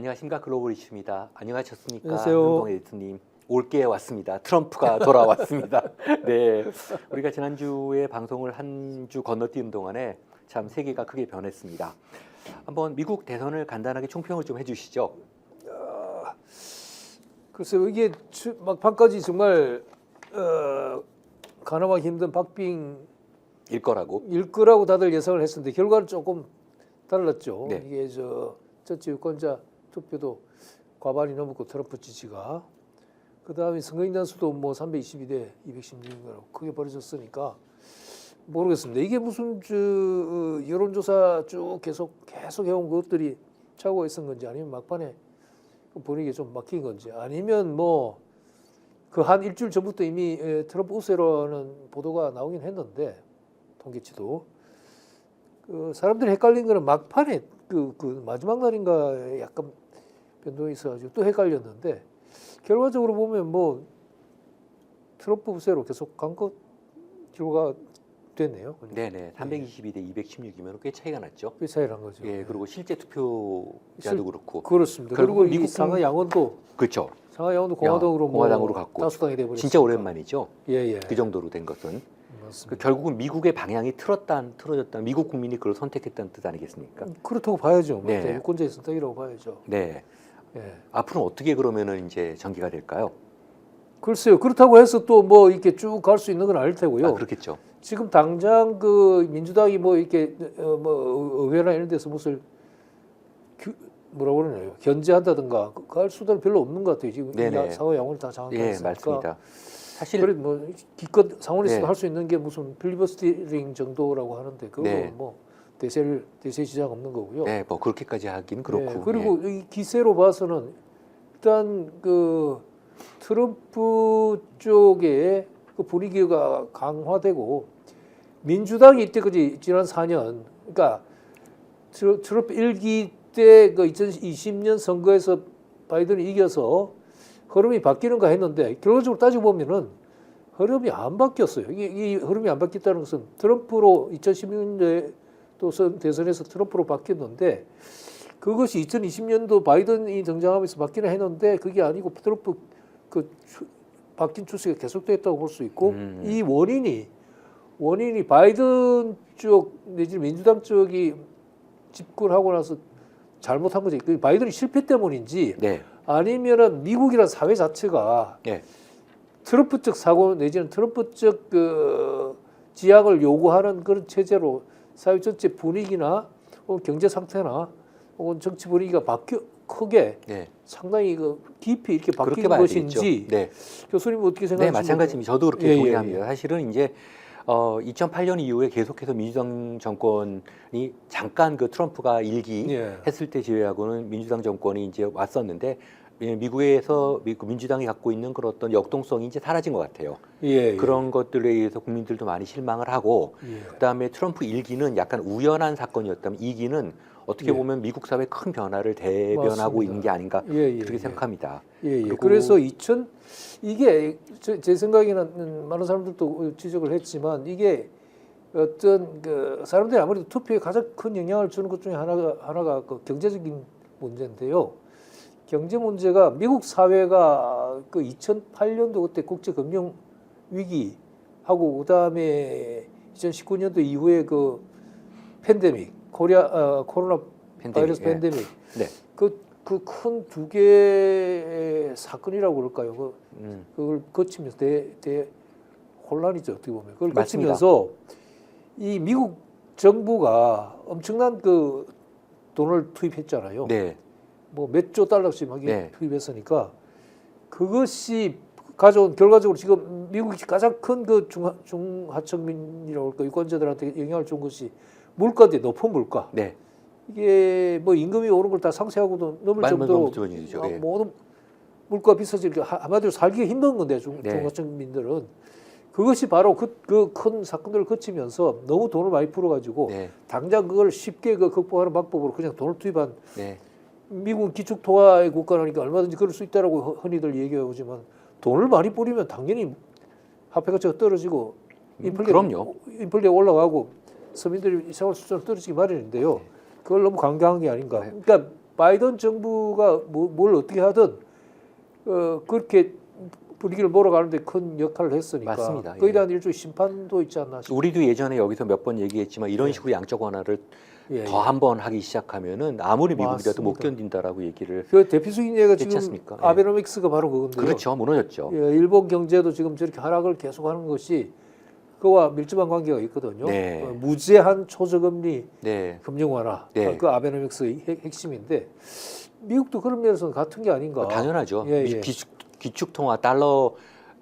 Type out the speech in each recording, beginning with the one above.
안녕하십니까 글로벌 이슈입니다. 안녕하셨습니까? 안녕하세요. 윤동 에디터님. 올게에 왔습니다. 트럼프가 돌아왔습니다. 네, 우리가 지난주에 방송을 한 주 건너뛰는 동안에 참 세계가 크게 변했습니다. 한번 미국 대선을 간단하게 총평을 좀 해주시죠. 글쎄요 이게 추- 막판까지 정말 어, 가늠하기 힘든 박빙 일 거라고. 일 거라고 다들 예상을 했었는데 결과는 조금 달랐죠. 네. 이게 저 전체 유권자 투표도 과반이 넘었고 트럼프 지지가 그 다음에 선거인단 수도 뭐 322대 216으로 크게 벌어졌으니까 모르겠습니다. 이게 무슨 저 어, 여론조사 쭉 계속 계속 해온 것들이 차고 있은 건지 아니면 막판에 분위기 좀 막힌 건지 아니면 뭐 그 한 일주일 전부터 이미 에, 트럼프 우세라는 보도가 나오긴 했는데 통계치도 그 사람들이 헷갈린 거는 막판에 그, 그 마지막 날인가 약간 변동이 있어가지고 또 헷갈렸는데 결과적으로 보면 뭐 트럼프 우세로 계속 간것 결과가 됐네요. 그러니까 네네, 322대 216이면 꽤 차이가 났죠. 그 차이를 한 거죠. 예, 그리고 실제 투표자도 실- 그렇고. 그렇습니다. 그리고 이 미국 상하 양원도 그렇죠. 상하 양원도 공화당으로 뭐 공화당으로 갔고. 다수당이 돼버렸어요. 진짜 오랜만이죠. 예 예. 그 정도로 된 것은. 그. 결국은 미국의 방향이 틀었다, 틀어졌다. 미국 국민이 그걸 선택했다는 뜻 아니겠습니까? 그렇다고 봐야죠. 뭐 네. 유권자의 선택이라고 봐야죠. 네. 예. 앞으로 어떻게 그러면은 이제 전개가 될까요? 글쎄요. 그렇다고 해서 또 뭐 이렇게 쭉 갈 수 있는 건 아닐 테고요. 아, 그렇겠죠. 지금 당장 그 민주당이 뭐 이렇게 어, 뭐 의회나 이런 데서 무슨 규, 뭐라고 그러나요? 견제한다든가 그할 수단은 별로 없는 것 같아요. 지금 네네. 상호 양원을 다 장악해 예. 맞습니다. 사실 그래 뭐 기껏 상원에서 네. 할수 있는 게 무슨 필리버스터링 정도라고 하는데 그거 네. 뭐 대세를 대세 지장 없는 거고요. 네, 뭐 그렇게까지 하긴 그렇고. 네, 그리고 이 기세로 봐서는 일단 그 트럼프 쪽에 그 분위기가 강화되고 민주당이 이때까지 지난 4년 그러니까 트럼프 일기 때 그 2020년 선거에서 바이든이 이겨서 흐름이 바뀌는가 했는데 결과적으로 따지고 보면은 흐름이 안 바뀌었어요. 이게 이 흐름이 안 바뀌었다는 것은 트럼프로 2016년도에 또 선- 대선에서 트럼프로 바뀌었는데 그것이 2020년도 바이든이 등장하면서 바뀌는 했는데 그게 아니고 트럼프 그 추- 바뀐 추세가 계속됐다고 볼 수 있고 음. 이 원인이 원인이 바이든 쪽 내지 민주당 쪽이 집권하고 나서 잘못한 거지. 그 바이든이 실패 때문인지 네, 아니면은 미국이라는 사회 자체가 네, 트럼프 쪽 사고 내지는 트럼프 쪽그 지향을 요구하는 그런 체제로 사회 전체 분위기나 혹은 경제 상태나 혹은 정치 분위기가 바뀌어 크게 네. 상당히 그 깊이 이렇게 봐야 것인지. 네, 교수님 어떻게 네, 생각하십니까? 마찬가지입니다. 저도 그렇게 예, 예, 동의합니다. 예. 사실은 이제 어, 2008년 이후에 계속해서 민주당 정권이 잠깐 그 트럼프가 일기 예. 했을 때 제외하고는 민주당 정권이 이제 왔었는데 예, 미국에서 미- 그 민주당이 갖고 있는 그런 어떤 역동성이 이제 사라진 것 같아요. 예, 예. 그런 것들에 의해서 국민들도 많이 실망을 하고 예. 그다음에 트럼프 일기는 약간 우연한 사건이었다면 이기는 어떻게 예. 보면 미국 사회 큰 변화를 대변하고 맞습니다. 있는 게 아닌가 예, 예, 그렇게 예. 생각합니다. 예, 예. 그래서 2000 이게 제, 제 생각에는 많은 사람들도 지적을 했지만 이게 어떤 그 사람들이 아무래도 투표에 가장 큰 영향을 주는 것 중에 하나가 하나가 그 경제적인 문제인데요. 경제 문제가 미국 사회가 그 2008년도 그때 국제 금융 위기 하고 그다음에 2019년도 이후에 그 팬데믹 코리아 어, 코로나 팬데믹, 바이러스 예. 팬데믹 네. 그그 큰 두 개의 사건이라고 그럴까요? 그, 음, 그걸 거치면서 대, 대 혼란이죠 어떻게 보면 그걸 맞습니다. 거치면서 이 미국 정부가 엄청난 그 돈을 투입했잖아요. 네, 뭐 몇 조 달러씩 막 네. 투입했으니까 그것이 가져온 결과적으로 지금 미국이 가장 큰그 중하, 중하층민이라고 할까 유권자들한테 영향을 준 것이 물가인데 높은 물가. 네, 이게 뭐 임금이 오른 걸 다 상쇄하고도 넘을 정도로 정도죠. 어, 예. 모든 물가 비싸지니까 하- 한마디로 살기가 힘든 건데 중, 네. 중하층민들은 그것이 바로 그 큰 사건들을 거치면서 너무 돈을 많이 풀어가지고 네, 당장 그걸 쉽게 그 극복하는 방법으로 그냥 돈을 투입한 네, 미국은 기축 통화의 국가라니까 얼마든지 그럴 수 있다라고 허- 흔히들 얘기하지만 돈을 많이 뿌리면 당연히 화폐 가치가 떨어지고 음, 인플레 그럼요. 인플레 올라가고 서민들이 생활 수준 떨어지기 마련인데요. 그걸 너무 강경한 게 아닌가. 네. 그러니까 바이든 정부가 뭐, 뭘 어떻게 하든 어, 그렇게 분위기를 몰아가는데 큰 역할을 했으니까 맞습니다. 그에 예. 대한 일종의 심판도 있지 않나 싶어요. 우리도 예전에 여기서 몇 번 얘기했지만 이런 예. 식으로 양적 완화를 예, 더 한 번 하기 시작하면은 아무리 미국이라도 못 맞습니다. 견딘다라고 얘기를 그 대표적인 예가 했지 지금 않습니까? 예. 아베노믹스가 바로 그건데요. 그렇죠 무너졌죠. 예, 일본 경제도 지금 저렇게 하락을 계속하는 것이 그와 밀접한 관계가 있거든요. 네. 어, 무제한 초저금리 네. 금융 완화 네. 어, 그 아베노믹스의 핵- 핵심인데 미국도 그런 면에서는 같은 게 아닌가. 뭐 당연하죠. 예, 미- 예. 기축, 기축 통화 달러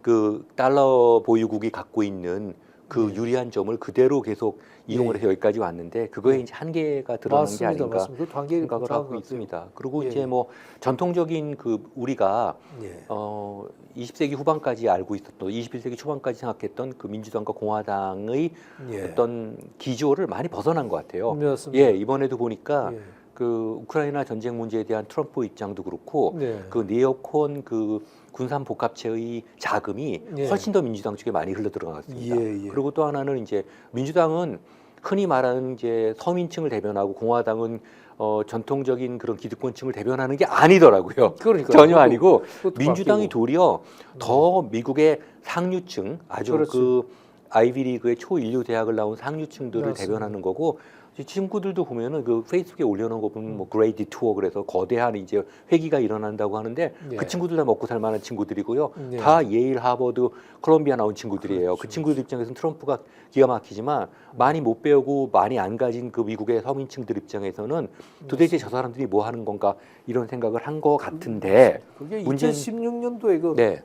그 달러 보유국이 갖고 있는 그 네. 유리한 점을 그대로 계속 이용을 예. 해서 여기까지 왔는데 그거에 네. 이제 한계가 드러난 게 맞습니다, 아닌가 맞습니다. 그 생각을 하고. 있습니다. 그리고 예, 이제 예. 뭐 전통적인 그 우리가 예. 어 20세기 후반까지 알고 있었던 21세기 초반까지 생각했던 그 민주당과 공화당의 예. 어떤 기조를 많이 벗어난 것 같아요. 맞습니다. 예 이번에도 보니까 예. 그 우크라이나 전쟁 문제에 대한 트럼프 입장도 그렇고 네. 그 네오콘 그 군산 복합체의 자금이 예. 훨씬 더 민주당 쪽에 많이 흘러 들어갔습니다. 예, 예. 그리고 또 하나는 이제 민주당은 흔히 말하는 이제 서민층을 대변하고 공화당은 어 전통적인 그런 기득권층을 대변하는 게 아니더라고요. 그러니까 전혀 아니고 그것도 민주당이 바뀌고. 도리어 더 미국의 상류층 아주 그렇지. 그 아이비리그의 초인류 대학을 나온 상류층들을 맞습니다. 대변하는 거고 친구들도 보면은 그 페이스북에 올려놓은 거 보면 뭐 그레이디 투어 그래서 거대한 이제 회기가 일어난다고 하는데 예. 그 친구들 다 먹고 살 만한 친구들이고요. 예. 다 예일, 하버드, 콜롬비아 나온 친구들이에요. 그 그렇죠. 친구들 입장에서는 트럼프가 기가 막히지만 많이 못 배우고 많이 안 가진 그 미국의 서민층들 입장에서는 도대체 저 사람들이 뭐 하는 건가 이런 생각을 한것 같은데 그게 문제는- 2016년도에 그, 네,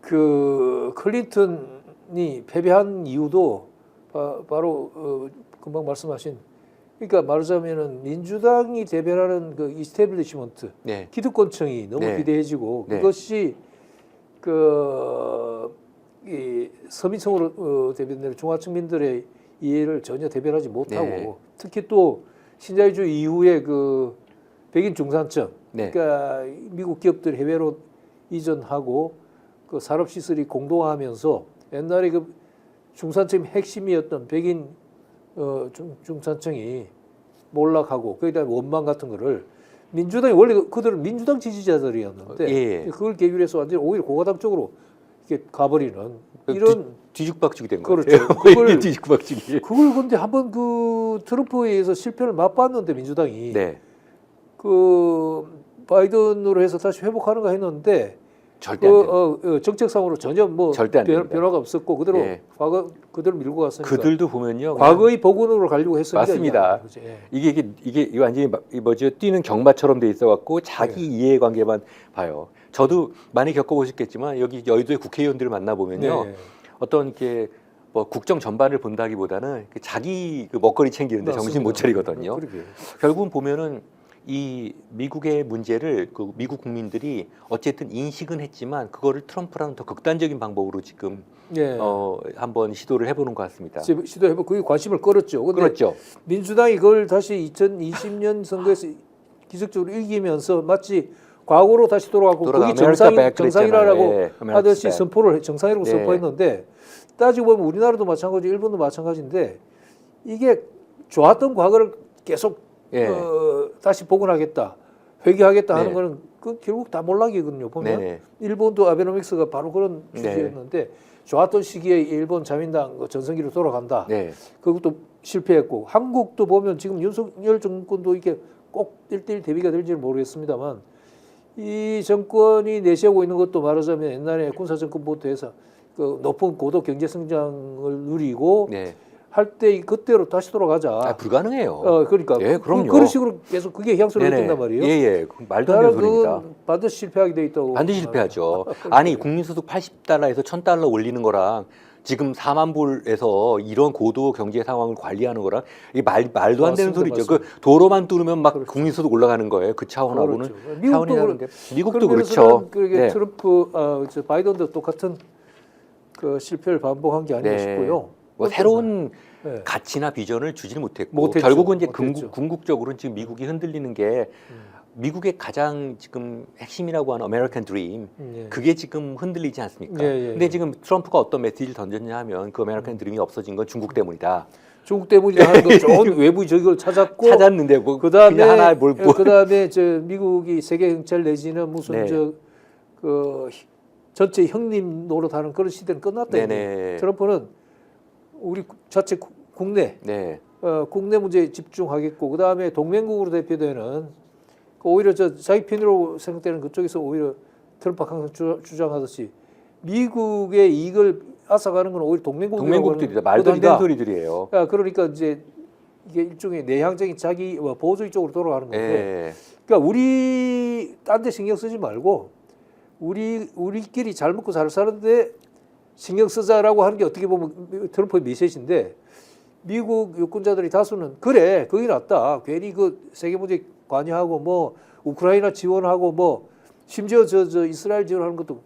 그 클린턴이 패배한 이유도 바, 로 어, 금방 말씀하신 그러니까 말하자면은 민주당이 대변하는 그 이스테블리시먼트 네, 기득권층이 너무 네. 비대해지고 네. 그것이 그이 서민층으로 어, 대변되는 중화층민들의 이해를 전혀 대변하지 못하고 네. 특히 또 신자유주의 이후에 그 백인 중산층 네, 그러니까 미국 기업들 해외로 이전하고 그 산업 시설이 공동화하면서 옛날에 그 중산층 핵심이었던 백인 어, 중, 중산층이 몰락하고 거기에 대한 원망 같은 거를 민주당이 원래 그- 그들은 민주당 지지자들이었는데 예. 그걸 계기로 해서 완전히 오히려 공화당 쪽으로 이렇게 가버리는 그 이런 뒤죽박죽이 된 그렇죠. 거예요. 그걸- 이게 뒤죽박죽이. 그걸 근데 한번 그 트럼프에 의해서 실패를 맛봤는데 민주당이 네, 그 바이든으로 해서 다시 회복하는가 했는데 절대 그안 됩니다. 어, 어, 정책상으로 전혀 뭐 절대 안 변, 됩니다. 변화가 없었고 그대로 예. 과거 그대로 밀고 갔으니까 그들도 보면요. 과거의 복원으로 가려고 했으니까 맞습니다. 예. 이게 이게 이게 완전히 막- 이 뭐죠 뛰는 경마처럼 돼 있어 갖고 자기 네. 이해관계만 봐요. 저도 많이 겪어보셨겠지만 여기 여의도의 국회의원들을 만나 보면요 네. 어떤 이렇게 뭐 국정 전반을 본다기보다는 그 자기 그 먹거리 챙기는데 정신 못 맞습니다. 차리거든요. 그러게요. 결국은 보면은 이 미국의 문제를 그 미국 국민들이 어쨌든 인식은 했지만 그거를 트럼프라는 더 극단적인 방법으로 지금 예. 어 한번 시도를 해보는 것 같습니다. 시- 시도해보 그게 관심을 끌었죠. 그렇죠. 민주당이 그걸 다시 2020년 선거에서 기적적으로 이기면서 마치 과거로 다시 돌아가고 아메리카 정상 백 정상이라고. 예, 하듯이 백. 선포를 해- 정상이라고 네. 선포했는데 따지고 보면 우리나라도 마찬가지, 일본도 마찬가지인데 이게 좋았던 과거를 계속 예. 어, 다시 복원하겠다, 회귀하겠다 하는 네. 거는 그 결국 다 몰락이거든요. 보면 네네. 일본도 아베노믹스가 바로 그런 네. 취지였는데 좋았던 시기에 일본 자민당 그 전성기로 돌아간다. 네. 그것도 실패했고 한국도 보면 지금 윤석열 정권도 이게 꼭 1대1 대비가 될지는 모르겠습니다만 이 정권이 내세우고 있는 것도 말하자면 옛날에 군사 정권부터 해서 그 높은 고도 경제 성장을 누리고 네. 할 때 그때로 다시 돌아가자. 아, 불가능해요. 어 그러니까 예, 그럼요. 그, 런 식으로 계속 그게 향수를 네네. 했단 말이에요. 예, 예. 그 말도 안 되는 나는 소리입니다. 반드시 실패하게 돼 있다고. 반드시 실패하죠. 아니, 국민소득 80달러에서 1000달러 올리는 거랑 지금 4만 불에서 이런 고도 경제 상황을 관리하는 거랑 이게 말, 말도 안 되는 맞습니다, 소리죠. 그 도로만 뚫으면 막 그렇죠. 국민소득 올라가는 거예요. 그 차원하고는 그렇죠. 미국도. 미국도 그렇죠. 그게 네. 트럼프, 어, 저 바이든도 똑같은 그 실패를 반복한 게 아닌가 네. 싶고요. 뭐 새로운 네. 가치나 비전을 주지는 못했고 못했죠. 결국은 이제 못했죠. 궁극, 궁극적으로는 지금 미국이 흔들리는 게 음, 미국의 가장 지금 핵심이라고 하는 아메리칸 드림 예. 그게 지금 흔들리지 않습니까? 예, 예, 근데 예. 지금 트럼프가 어떤 메시지를 던졌냐 하면 그 아메리칸 드림이 없어진 건 중국 때문이다. 중국 때문이다 하는 거 좋은 외부 적을 찾았고 찾았는데 뭐 그다음에 하나 뭘 뭐. 그다음에 저 미국이 세계 경찰 내지는 무슨 네. 저그 전체 형님 노릇하는 그런 시대는 끝났다. 이미. 네네. 트럼프는 우리 자체 구- 국내 네. 어, 국내 문제에 집중하겠고 그 다음에 동맹국으로 대표되는 그 오히려 저 자기 편으로 생각되는 그쪽에서 오히려 트럼프가 항상 주, 주장하듯이 미국의 이익을 앗아가는 건 오히려 동맹국이라고 동맹국들이다. 말도 안 되는. 소리들이에요. 야, 그러니까 이제 이게 일종의 내향적인 자기 뭐 보호주의 쪽으로 돌아가는 건데 네. 그러니까 우리 딴 데 신경 쓰지 말고 우리 우리끼리 잘 먹고 잘 사는데 신경 쓰자라고 하는 게 어떻게 보면 트럼프의 메시지인데 미국 유권자들이 다수는 그래 그게 낫다 괜히 그 세계 문제 관여하고 뭐 우크라이나 지원하고 뭐 심지어 저 저 이스라엘 지원하는 것도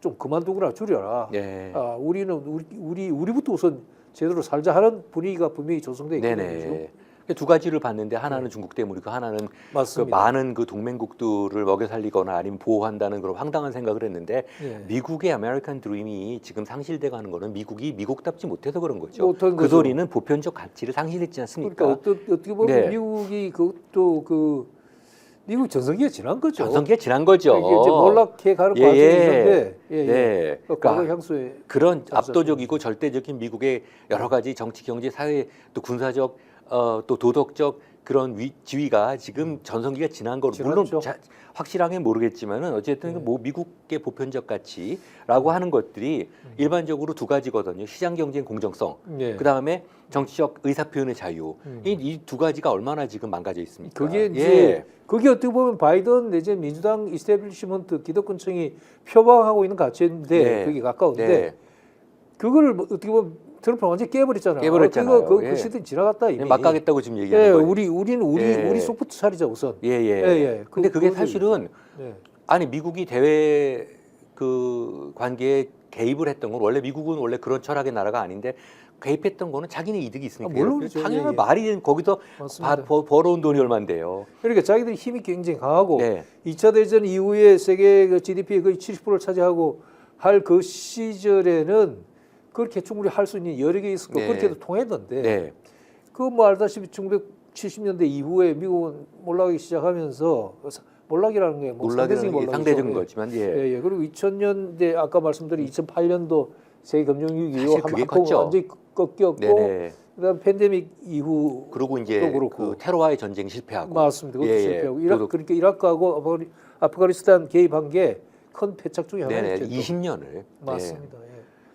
좀 그만두거나 줄여라. 네. 아 우리는 우리 우리 우리부터 우선 제대로 살자 하는 분위기가 분명히 조성돼 있거든요. 네네. 두 가지를 봤는데 하나는 중국 때문이고 하나는 그 맞습니다. 많은 그 동맹국들을 먹여 살리거나 아니면 보호한다는 그런 황당한 생각을 했는데 예. 미국의 아메리칸 드림이 지금 상실돼 가는 거는 미국이 미국답지 못해서 그런 거죠. 못한 그 거죠. 소리는 보편적 가치를 상실했지 않습니까? 그러니까 어떻게, 어떻게 보면 네. 미국이 그것도 그 미국 전성기가 지난 거죠. 전성기가 지난 거죠. 이게 이제 몰락해 가는 예, 과정이 예. 있는데 예, 예. 네. 그 그러니까 향수에 그런. 압도적이고 절대적인 미국의 여러 가지 정치, 경제, 사회 또 군사적 어, 또 도덕적 그런 위, 지위가 지금 전성기가 지난 거로 물론. 자, 확실하게 모르겠지만은 어쨌든 네. 뭐 미국의 보편적 가치라고 하는 것들이 음. 일반적으로 두 가지거든요. 시장 경쟁 공정성, 예. 그 다음에 정치적 의사 표현의 자유. 음. 이두 가지가 얼마나 지금 망가져 있습니까? 그게 이제 예. 그게 어떻게 보면 바이든 내지 민주당 이스태블리시먼트 기득권층이 표방하고 있는 가치인데 네. 그게 가까운데 네. 그거를 뭐 어떻게 보면 트럼프는 완전 히 깨버렸잖아요. 깨버렸잖아요. 어, 그거 그, 예. 그 시대 지나갔다 이미. 막 가겠다고 지금 예, 얘기하는 거예요. 우리 우리는 우리 예. 우리 속부터 차리자 우선. 예, 예. 예, 예. 근데 그- 그게. 사실은 예. 아니 미국이 대외 그 관계에 개입을 했던 건 원래 미국은 원래 그런 철학의 나라가 아닌데 개입했던 거는 자기네 이득이 있으니까 아, 물론이죠. 당연한 예, 예. 말이 된 거기서. 바, 버, 벌어온 돈이 얼마인데요. 그러니까 자기들이 힘이 굉장히 강하고 네. 2차 대전 이후에 세계 그 GDP의 거의 70%를 차지하고 할 그 시절에는 그렇게 충분히 할 수 있는 여러 개 있었고 네. 그렇게도 통했는데 네. 그뭐 알다시피 1970년대 이후에 미국은 몰락하기 시작하면서 사- 몰락이라는 게 뭐 상대적인 게 몰락이죠. 상대적인 예. 거지만 예. 예, 예. 그리고 2000년대 아까 말씀드린 2008년도 세계 금융 위기 사실 이후 한번. 완전히 꺾였고 네네. 그다음 팬데믹 이후 그리고 이제. 그 테러와의 전쟁 실패하고 맞습니다. 그것도 예, 예. 실패하고 이라크 그것도- 그러니까 이라크하고 아프가니- 아프가니스탄 개입한 게 큰 패착 중에 네네. 하나였죠. 또. 20년을 맞습니다. 예.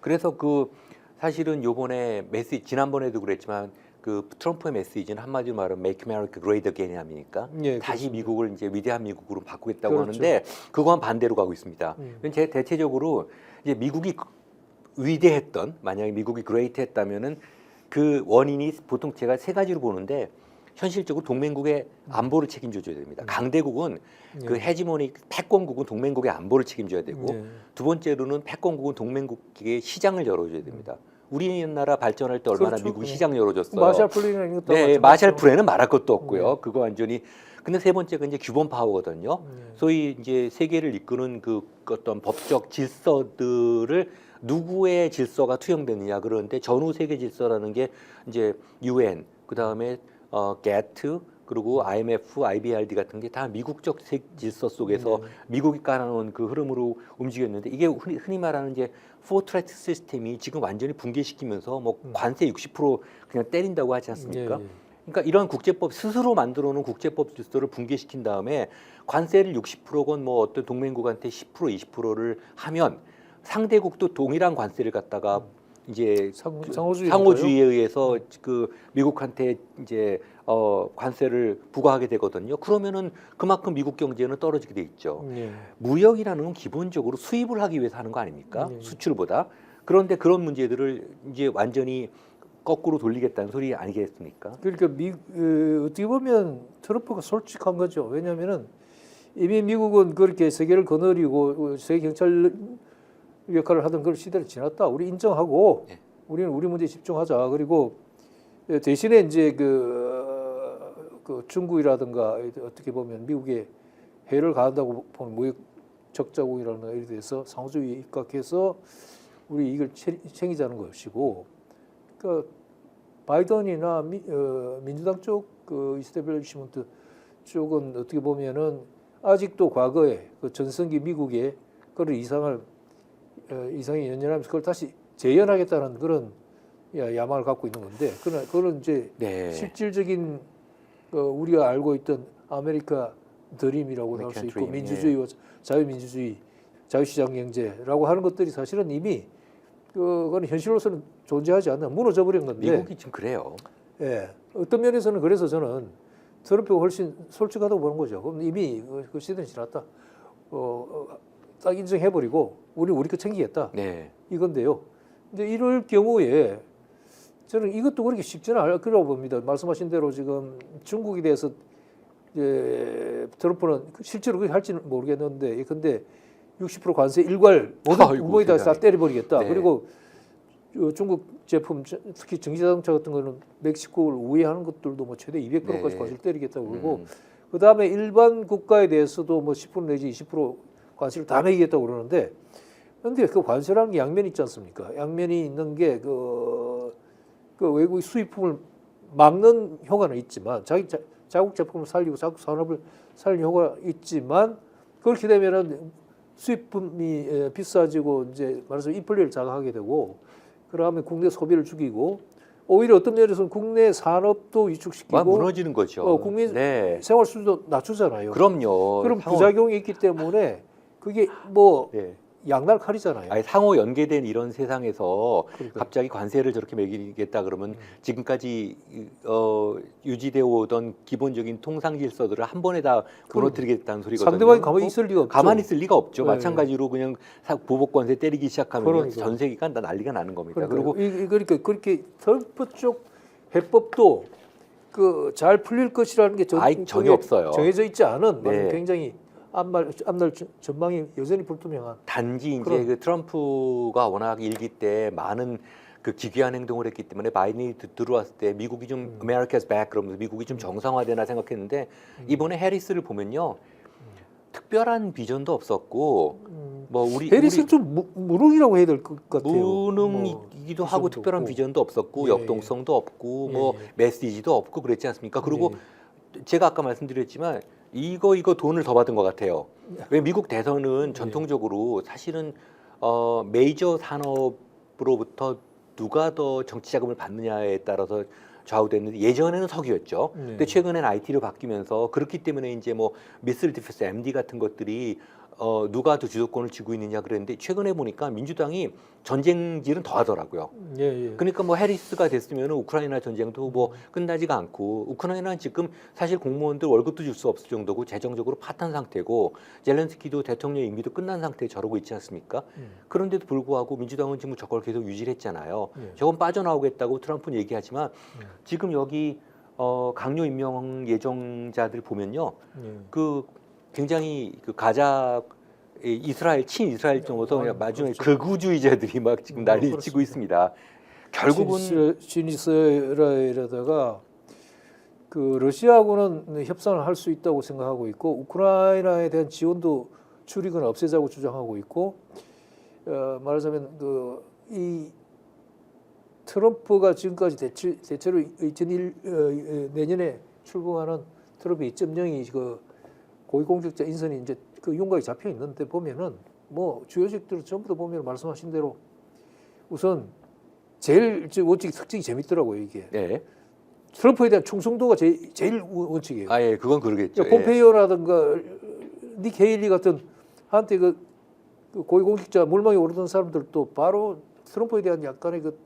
그래서 그 사실은 요번에 메시지 지난번에도 그랬지만 그 트럼프의 메시지는 한마디로 말하면 Make America Great Again 아닙니까? 예, 다시 그렇습니다. 미국을 이제 위대한 미국으로 바꾸겠다고 그렇죠. 하는데 그거와 반대로 가고 있습니다. 음. 제 대체적으로 이제 미국이 위대했던 만약에 미국이 그레이트했다면은 그 원인이 보통 제가 세 가지로 보는데 현실적으로 동맹국의 안보를 책임져줘야 됩니다. 음. 강대국은 그 예. 해지모니 패권국은 동맹국의 안보를 책임져야 되고 예. 두 번째로는 패권국은 동맹국의 시장을 열어줘야 됩니다. 우리나라 발전할 때 얼마나 그렇죠. 미국이 네. 시장 열어줬어요. 마샬 플랜이라는 것도 네. 마샬 플랜은 말할 것도 없고요. 네. 그거 완전히. 근데 세 번째가 이제 규범 파워거든요. 예. 소위 이제 세계를 이끄는 그 어떤 법적 질서들을 누구의 질서가 투영되느냐 그러는데 전후 세계 질서라는 게 이제 UN 그 다음에 어 GATT 그리고 IMF, IBRD 같은 게 다 미국적 세- 질서 속에서 네. 미국이 깔아놓은 그 흐름으로 움직였는데 이게 흔히, 흔히 말하는 이제 포트레트 시스템이 지금 완전히 붕괴시키면서 뭐 음. 관세 60% 그냥 때린다고 하지 않습니까? 예, 예. 그러니까 이런 국제법 스스로 만들어 놓은 국제법 질서를 붕괴시킨 다음에 관세를 60%건 뭐 어떤 동맹국한테 10% 20%를 하면 상대국도 동일한 관세를 갖다가 이제 상, 그 상호주의 상호주의에 의해서 그 미국한테 이제 어 관세를 부과하게 되거든요. 그러면은 그만큼 미국 경제는 떨어지게 돼 있죠. 예. 무역이라는 건 기본적으로 수입을 하기 위해서 하는 거 아닙니까? 네. 수출보다. 그런데 그런 문제들을 이제 완전히 거꾸로 돌리겠다는 소리 아니겠습니까? 그러니까 미 어, 어떻게 보면 트럼프가 솔직한 거죠. 왜냐하면은 이미 미국은 그렇게 세계를 거느리고 어, 세계 경찰 역할을 하던 그런 시대를 지났다. 우리 인정하고 네. 우리는 우리 문제에 집중하자. 그리고 어, 대신에 이제 그, 그 중국이라든가 어떻게 보면 미국에 해를 가한다고 보는 무역 적자국이라는 일에 대해서 상호주의에 입각해서 우리 이걸 챙- 챙기자는 것이고 그러니까 바이든이나 미, 어, 민주당 쪽그 이스테블리시먼트 쪽은 어떻게 보면은 아직도 과거에 그 전성기 미국의 그런 이상을 어, 이상이 연연하면서 그걸 다시 재현하겠다는 그런 야, 야망을 갖고 있는 건데 그러나 그런 이제 네. 실질적인 어, 우리가 알고 있던 아메리카 드림이라고 나올 수 American 있고 dream, 민주주의와 자유민주주의, 자유시장 경제라고 하는 것들이 사실은 이미 그거는 현실로서는 존재하지 않나 무너져 버린 건데 미국이 지금 그래요. 예, 어떤 면에서는 그래서 저는 트럼프가 훨씬 솔직하다고 보는 거죠. 그럼 이미 그, 그 시대는 지났다. 어, 어, 딱 인정해버리고 우리 우리 거 챙기겠다. 네. 이건데요. 근데 이럴 경우에 저는 이것도 그렇게 쉽지는 않을 거라고 봅니다. 말씀하신 대로 지금 중국에 대해서 이제 트럼프는 실제로 그렇게 할지는 모르겠는데, 근데 60% 관세 일괄 모든 부분에다 다. 때려버리겠다. 네. 그리고 어, 중국 제품 특히 전기자동차 같은 거는 멕시코를 우회하는 것들도 뭐 최대 200%까지 네. 관세를 때리겠다고 그러고 음. 그 다음에 일반 국가에 대해서도 뭐 10% 내지 20% 관세를 다 매기겠다고 그러는데 근데 그 관세라는 게 양면이 있지 않습니까? 양면이 있는 게 그 그 외국의 수입품을 막는 효과는 있지만 자기 자, 자국 제품을 살리고 자국 산업을 살리는 효과가 있지만 그렇게 되면은 수입품이 에, 비싸지고 이제 말해서 인플레를 자극하게 되고 그다음에 국내 소비를 죽이고 오히려 어떤 면에서는 국내 산업도 막 위축시키고 무너지는 거죠. 어, 국민- 네. 생활 수준도 낮추잖아요. 그럼요. 그럼 상호- 부작용이 있기 때문에 그게 뭐 네. 양날 칼이잖아요. 아니, 상호 연계된 이런 세상에서 그러니까. 갑자기 관세를 저렇게 매기겠다 그러면 지금까지 이- 어, 유지되어 오던 기본적인 통상 질서들을 한 번에 다 무너뜨리겠다는 소리거든요. 상대방이 가만히 뭐 있을 리가 없죠. 가만히 있을 리가 없죠. 네. 마찬가지로 그냥 사- 보복 관세 때리기 시작하면 그러니까. 전 세계가 다 난리가 나는 겁니다. 그리고 그리고 이, 이- 그러니까 그렇게 트럼프 쪽 해법도 그 잘 풀릴 것이라는 게 전, 아이, 전혀 없어요. 정해져 있지 않은 네. 굉장히 앞날 앞날 전- 전망이 여전히 불투명한. 단지 이제 그럼. 그 트럼프가 워낙 일기 때 많은 그 기괴한 행동을 했기 때문에 바이든이 드- 들어왔을 때 미국이 좀 음. America's back 그러면서 미국이 좀 정상화되나 생각했는데 이번에 해리스를 보면요 특별한 비전도 없었고 음, 뭐 우리 해리스는 좀 무, 무능이라고 해야 될 것 같아요. 무능이기도 뭐, 하고 비전도 특별한 없고. 비전도 없었고 예, 역동성도 없고 예, 뭐 예. 메시지도 없고 그랬지 않습니까? 그리고 네. 제가 아까 말씀드렸지만 이거 이거 돈을 더 받은 것 같아요. 왜 미국 대선은 전통적으로 사실은 어, 메이저 산업으로부터 누가 더 정치 자금을 받느냐에 따라서 좌우됐는데 예전에는 석유였죠. 네. 근데 최근에는 IT로 바뀌면서 그렇기 때문에 이제 뭐 미슬 디펜스 MD 같은 것들이 어, 누가 더 주도권을 쥐고 있느냐 그랬는데 최근에 보니까 민주당이 전쟁질은 더 하더라고요. 예, 예. 그러니까 뭐 해리스가 됐으면 우크라이나 전쟁도 뭐 끝나지가 않고 우크라이나는 지금 사실 공무원들 월급도 줄 수 없을 정도고 재정적으로 파탄 상태고 젤렌스키도 대통령 임기도 끝난 상태에 저러고 있지 않습니까? 음. 그런데도 불구하고 민주당은 지금 저걸 계속 유지를 했잖아요. 예. 저건 빠져나오겠다고 트럼프는 얘기하지만 음. 지금 여기 어, 강요 임명 예정자들 보면요. 예. 그 굉장히 그 가자 이 이스라엘 친 이스라엘 정도서 그냥 아, 마지막에 그렇죠. 극우주의자들이 막 지금 음, 난리 그렇습니다. 치고 있습니다. 결국은 시니스라에다가 그 러시아하고는 협상을 할 수 있다고 생각하고 있고 우크라이나에 대한 지원도 줄이거나 없애자고 주장하고 있고 어, 말하자면 그 이 트럼프가 지금까지 대체, 대체로 2001 어, 어, 내년에 출범하는 트럼프 2.0이 그 고위공직자 인선이 이제 그 윤곽이 잡혀 있는데 보면은 뭐 주요직들을 전부 다 보면 말씀하신 대로 우선 제일 저 원칙 특징이 재밌더라고요 이게 네. 트럼프에 대한 충성도가 제일, 제일 원- 원칙이에요. 아 예, 그건 그러겠죠. 그러니까 폼페이오라든가 닉 헤일리 같은 한때 그, 그 고위공직자 물망에 오르던 사람들도 바로 트럼프에 대한 약간의 그,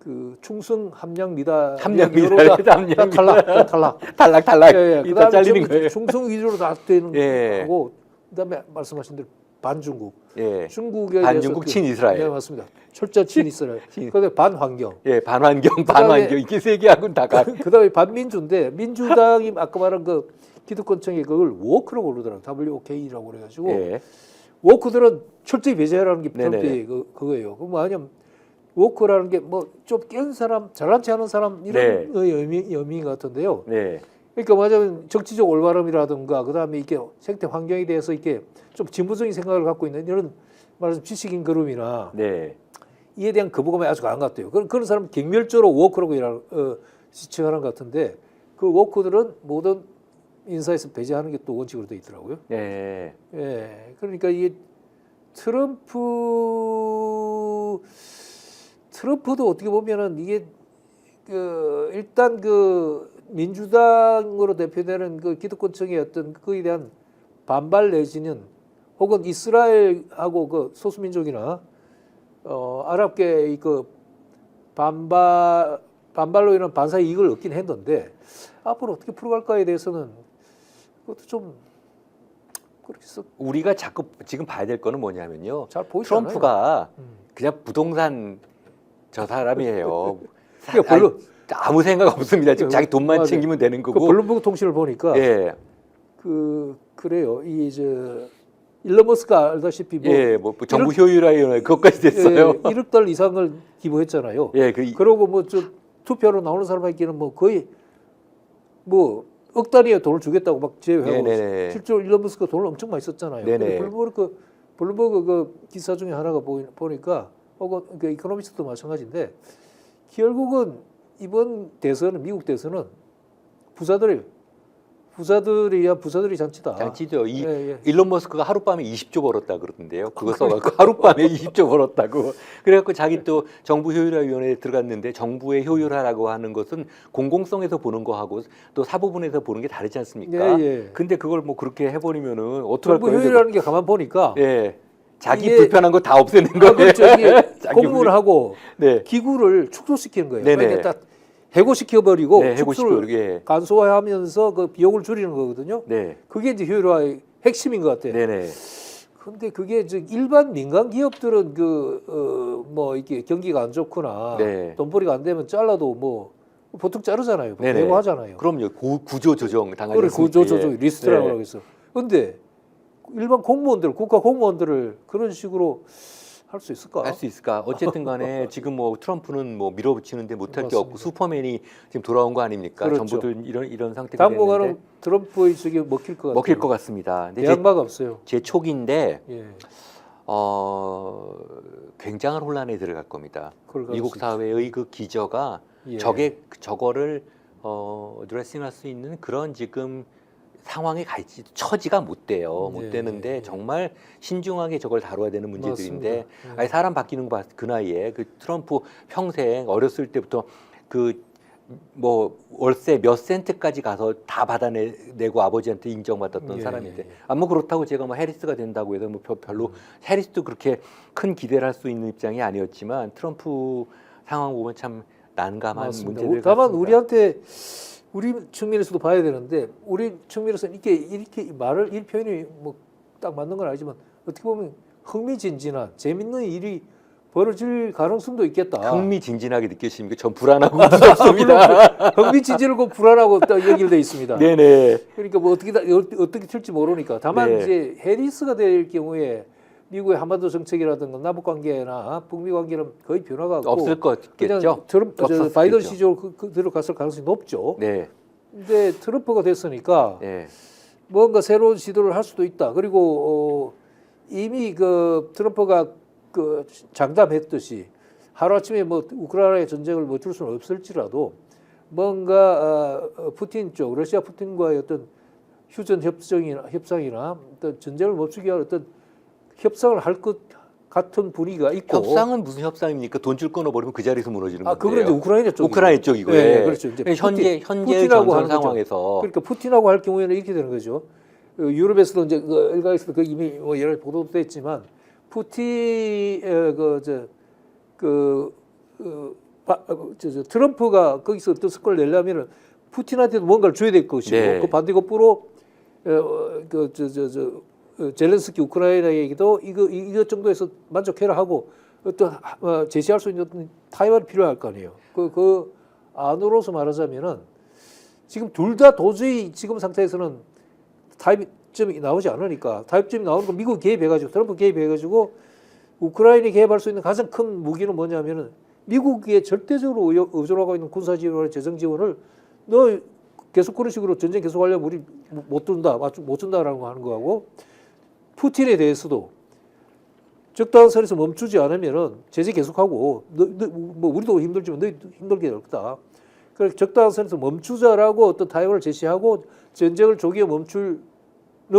그 충성 함량 미다 함량 미달, 다- 함량 다 탈락 다 탈락. 탈락 탈락. 예, 예. 그다음에 잘리는 거예요. 충성 위주로 다 되는 예. 거고 그다음에 말씀하신 대로 반중국 예. 중국에 반중국 대해서 친 이스라엘. 네 맞습니다. 철저 친 이스라엘. 친- 그다음에 반환경. 예, 반환경, 반환경 이게 세 개하고는 다 가. 그다음에 반민주인데 민주당이 아까 말한 그 기득권층이 그걸 워크라고 그러더라고요. WOK라고 그래가지고 예. 워크들은 철저히 배제하라는 게. 트럼프의 그, 그거예요. 그럼 뭐냐면 워크라는 게 뭐 좀 깬 사람, 잘난 체 하는 사람 이런 의 의미, 의미 같은데요. 네. 그러니까 뭐냐면 정치적 올바름이라든가 그다음에 이게 생태 환경에 대해서 이렇게 좀 진보적인 생각을 갖고 있는 이런 말해서 지식인 그룹이나 네. 이에 대한 거부감이 아주 강한 것 같아요. 그런 그런 사람 경멸적으로 워크라고 일하는 어, 지칭하는 것 같은데 그 워크들은 모든 인사에서 배제하는 게 또 원칙으로 돼 있더라고요. 예. 예, 그러니까 이게 트럼프 트럼프도 어떻게 보면은 이게 그 일단 그 민주당으로 대표되는 그 기득권층의 어떤 그에 대한 반발 내지는 혹은 이스라엘하고 그 소수민족이나 어 아랍계의 그 반발 반발로 인한 반사 이익을 얻긴 했는데 앞으로 어떻게 풀어갈까에 대해서는 그것도 좀 그렇게 썩 우리가 자꾸 지금 봐야 될 거는 뭐냐면요. 트럼프가 음. 그냥 부동산 저 사람이에요. 사- 그러니까 별로- 아무 생각 없습니다. 지금 그, 자기 돈만 맞아요. 챙기면 되는 그 거고. 블룸버그 통신을 보니까 예, 그 그래요. 이저 일론 머스크가 알다시피 뭐 예, 뭐, 뭐 정부 효율화위원회 그것까지 됐어요. 예, 1억 달러 이상을 기부했잖아요. 예, 그 이- 그러고 뭐저 투표로 나오는 사람에게는 뭐 거의 뭐억 단위의 돈을 주겠다고 막 제외하고 네네네. 실제로 일론 머스크가 돈을 엄청 많이 썼잖아요. 블룸버그 블룸버그 그 기사 중에 하나가 보이, 보니까 혹은 그 이코노미스트도 마찬가지인데 결국은 이번 대선은 미국 대선은 부자들이 부자들이 야 부자들이 잔치다. 장치죠. 이 예, 예. 일론 머스크가 하룻밤에 20조 벌었다 그러던데요. 그거 써갖고 하룻밤에 20조 벌었다고. 그래갖고 자기 또 정부 효율화위원회에 들어갔는데 정부의 효율화라고 하는 것은 공공성에서 보는 거하고 또 사부분에서 보는 게 다르지 않습니까? 예, 예. 근데 그걸 뭐 그렇게 해버리면은 어떡할 정부 거예요? 효율이라는 게 가만 보니까 예. 자기 이게- 불편한 거 다 없애는 아, 거예요. 그렇죠. 자기 공무를 불- 하고 네. 기구를 축소시키는 거예요. 네네. 그러니까 딱 해고시켜 버리고 네, 해고 축소를 예. 간소화하면서 그 비용을 줄이는 거거든요. 네. 그게 이제 효율화의 핵심인 것 같아요. 네네. 근데 그게 이제 일반 민간 기업들은 그뭐 이게 경기가 안 좋거나 네. 돈벌이가 안 되면 잘라도 뭐 보통 자르잖아요. 네네. 해고하잖아요. 그럼요. 구, 구조 조정 당하지 그걸 않습니까? 구조 조정 예. 리스트라고 네. 있어. 근데 일반 공무원들, 국가 공무원들을 그런 식으로 할 수 있을까? 할 수 있을까? 어쨌든 간에 지금 뭐 트럼프는 뭐 밀어붙이는데 못할 게 없고. 슈퍼맨이 지금 돌아온 거 아닙니까? 그렇죠. 전부들 이런 이런 상태가 당분간은 됐는데 트럼프의 저게 먹힐 것 같아요. 먹힐 것 같습니다. 근데 제, 대안마가 없어요. 제 촉인데 예, 어 굉장한 혼란에 들어갈 겁니다. 미국 사회의 그 기저가 예. 저게 저거를 어 드레싱할 수 있는 그런 지금 상황에 가 있지 처지가 못 돼요. 못 예, 되는데 예. 정말 신중하게 저걸 다뤄야 되는 문제들인데. 예. 아니 사람 바뀌는 거 그 나이에 그 트럼프 평생 어렸을 때부터 그 뭐 월세 몇 센트까지 가서 다 받아내고 아버지한테 인정받았던 예, 사람인데 예, 예. 아뭐 그렇다고 제가 뭐 해리스가 된다고 해서 뭐 별- 별로 음. 해리스도 그렇게 큰 기대를 할 수 있는 입장이 아니었지만 트럼프 상황 보면 참 난감한 맞습니다. 문제들 다만 같습니다. 우리한테 우리 측면에서도 봐야 되는데 우리 측면에서는 이렇게 이렇게 말을 이 표현이 뭐 딱 맞는 건 아니지만 어떻게 보면 흥미진진한 재밌는 일이 벌어질 가능성도 있겠다. 흥미진진하게 느껴지십니까? 전 불안하고 무섭습니다. 흥미진진하고 불안하고 딱 연결돼 있습니다. 네네. 그러니까 뭐 어떻게 다, 어- 어떻게 틀지 모르니까 다만 네. 이제 해리스가 될 경우에 미국의 한반도 정책이라든가 남북 관계나 북미 관계는 거의 변화가 없고 없을. 트럼프 저 없었겠죠. 바이든 시절 그, 그대로 갔을 가능성이 높죠. 네. 근데 트럼프가 됐으니까 네. 뭔가 새로운 시도를 할 수도 있다. 그리고 어, 이미 그 트럼프가 그 장담했듯이 하루 아침에 뭐 우크라이나의 전쟁을 멈출 수는 없을지라도 뭔가 어, 어, 푸틴 쪽 러시아 푸틴과의 어떤 휴전 협정이나 협상이나 어떤 전쟁을 멈추기 위한 어떤 협상을 할 것 같은 분위기가 있고 협상은 무슨 협상입니까? 돈 줄 끊어버리면 그 자리에서 무너지는 아 그거는 건데요. 우크라이나 쪽 우크라이나 쪽이고 예, 예. 그렇죠. 이제 현재 푸틴- 현재의 푸틴하고 전선. 상황에서 그러니까 푸틴하고 할 경우에는 이렇게 되는 거죠. 어, 유럽에서도 이제 그 일각에서도 그 이미 뭐 여러 보도도 됐지만 푸틴 그저그 그, 어, 바- 어, 저, 저, 트럼프가 거기서 어떤 성과를 내려면은 푸틴한테도 뭔가를 줘야 될 것이고 네. 그 반대급부로 어, 그저 저저 어, 젤렌스키 우크라이나에게도 이거 이- 이것 정도에서 만족해라 하고 어떤 하- 어, 제시할 수 있는 어떤 타협이 필요할 거 아니에요. 그, 그 안으로서 말하자면은 지금 둘 다 도저히 지금 상태에서는 타협점이 나오지 않으니까 타협점이 나오는 건 미국 개입해가지고 트럼프 개입해가지고 우크라이나 개입할 수 있는 가장 큰 무기는 뭐냐면은 미국에 절대적으로 의존- 의존하고 있는 군사 지원을 재정 지원을 너 계속 그런 식으로 전쟁 계속하려면 우리 못 준다 맞- 못 준다라는 거 하는 거하고 푸틴에 대해서도 적당한 선에서 멈추지 않으면은 제재 계속하고 너, 너, 뭐 우리도 힘들지만 너희도 힘들게 될 거다. 그래서 적당한 선에서 멈추자라고 어떤 타협을 제시하고 전쟁을 조기에 멈추는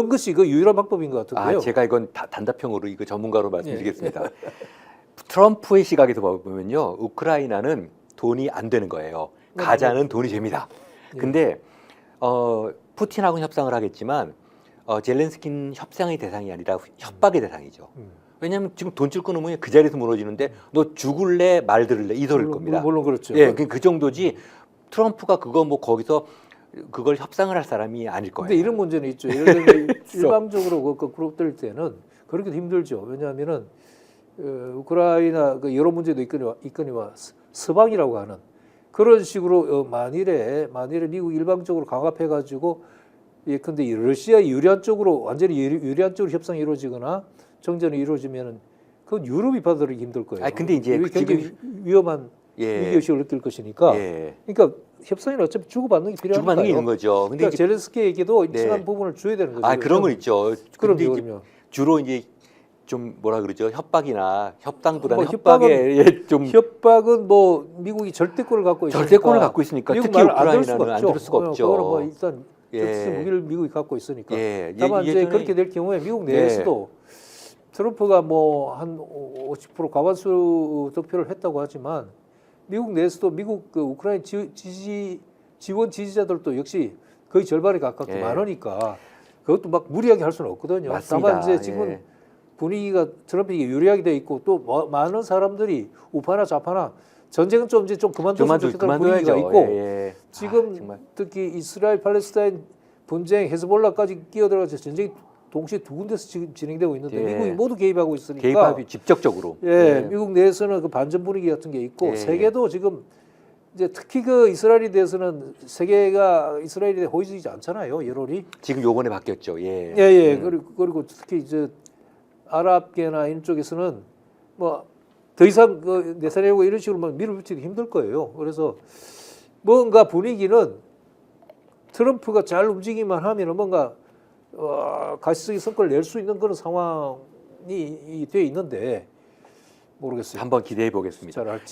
것이 그 유일한 방법인 것 같은데요. 아, 제가 이건 다, 단답형으로 이거 전문가로 말씀드리겠습니다. 트럼프의 시각에서 보면요, 우크라이나는 돈이 안 되는 거예요. 네, 가자는 돈이 됩니다. 예. 근데 어, 푸틴하고는 협상을 하겠지만 어, 젤렌스키는 협상의 대상이 아니라 협박의 대상이죠. 음. 왜냐하면 지금 돈줄 끊으면 그 자리에서 무너지는데 너 죽을래 말 들을래 이 소리일 물론, 겁니다. 물론 그렇죠. 예, 그, 그 정도지 트럼프가 그거 뭐 거기서 그걸 협상을 할 사람이 아닐 거예요. 근데 이런 문제는 있죠. 예를 들면 일방적으로 그 거꾸로 뜰 때는 그렇게 힘들죠. 왜냐하면은 어, 우크라이나 그 여러 문제도 있거니와 있거니와 스- 서방이라고 하는 그런 식으로 어, 만일에 만일에 미국 일방적으로 강압해 가지고 예컨대 이 러시아 유리한 쪽으로 완전히 유리, 유리한 쪽으로 협상이 이루어지거나 정전이 이루어지면은 그건 유럽이 받아들이기 힘들 거예요. 아니, 근데 이제 그 굉장히 위험한 예, 위기의식을 느낄 것이니까 예. 그러니까 협상이 어차피 주고받는 게 필요하니까요. 주고받는 게 있는 거죠. 근데 그러니까 이제 제렌스키에게도 일정한 네. 부분을 줘야 되는 거죠. 아 그런 건 있죠. 그러면 주로 이제 좀 뭐라 그러죠 협박이나 협당보다는 뭐 협박에 예, 좀 협박은 뭐 미국이 절대권을 갖고 있으니까 절대권을 갖고 있으니까 특히 우크라이나는 안. 들을 수가 어, 없죠. 그거는 뭐 일단 예. 적시 무기를 미국이 갖고 있으니까. 예, 다만 예, 이제 예전에- 그렇게 될 경우에 미국 네. 내에서도 트럼프가 뭐 한 50% 과반수 득표를 했다고 하지만 미국 내에서도 미국 그 우크라이나 지, 지지 지원 지지자들도 역시 거의 절반에 가깝게 예. 많으니까 그것도 막 무리하게 할 수는 없거든요. 맞습니다. 다만 이제 지금 예. 분위기가 트럼프에게 유리하게 돼 있고 또 뭐- 많은 사람들이 우파나 좌파나 전쟁은 좀 이제 좀 그만뒀으면 좋겠다는. 분위기가 있고 예, 예. 지금 아, 특히 이스라엘 팔레스타인 분쟁 헤즈볼라까지 끼어들어가서 전쟁이 동시에 두 군데서 지금 진행되고 있는데 예. 미국이 모두 개입하고 있으니까 개입하기 직접적으로. 예, 미국 내에서는 그 반전 분위기 같은 게 있고 예. 세계도 지금 이제 특히 그 이스라엘에 대해서는 세계가 이스라엘에 대해 호의적이지 않잖아요 여론이 지금 요번에 바뀌었죠. 예. 예예 음. 그리고 그리고 특히 이제 아랍계나 이런 쪽에서는 뭐 더 이상 그 네타냐후가 이런 식으로 막 밀어붙이기 힘들 거예요. 그래서 뭔가 분위기는 트럼프가 잘 움직이만 하면은 뭔가 어, 가시적인 성과를 낼 수 있는 그런 상황이 돼 있는데 모르겠어요. 한번 기대해 보겠습니다. 잘 할지.